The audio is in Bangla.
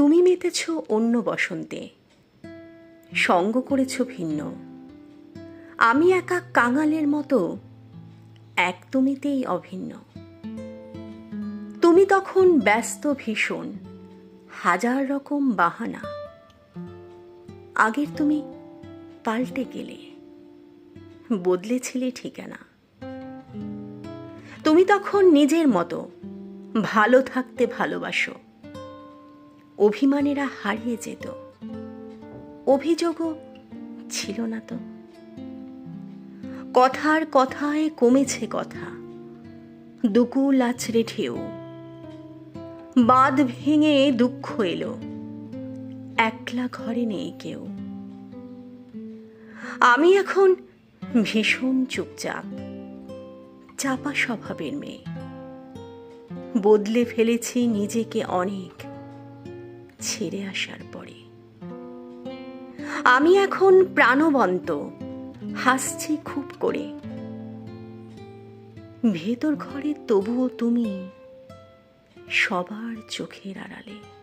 তুমি মেতেছ অন্য বসন্তে। সঙ্গ করেছ ভিন্ন। আমি একা কাঙালের মতো এক তুমিতেই অভিন্ন। তুমি তখন ব্যস্ত ভীষণ, হাজার রকম বাহানা। আগের তুমি পাল্টে গেলে, বদলেছিলে ঠিকানা। তুমি তখন নিজের মতো, ভালো থাকতে ভালোবাসো। অভিমানেরা হারিয়ে যেত। অভিযোগও ছিল না তো। কথার কথায় কমেছে কথা। দুকুল আছড়ে ঢেউ। বাঁধ ভেঙে দুঃখ এলো। একলা ঘরে নেই কেউ। আমি এখন ভীষণ চুপচাপ। চাপা স্বভাবের মেয়ে। বদলে ফেলেছি নিজেকে অনেক। ছেড়ে আসার পরে। আমি এখন প্রাণবন্ত, হাসছি খুব করে। ভেতর ঘরে তবুও তুমি সবার চোখের আড়ালে।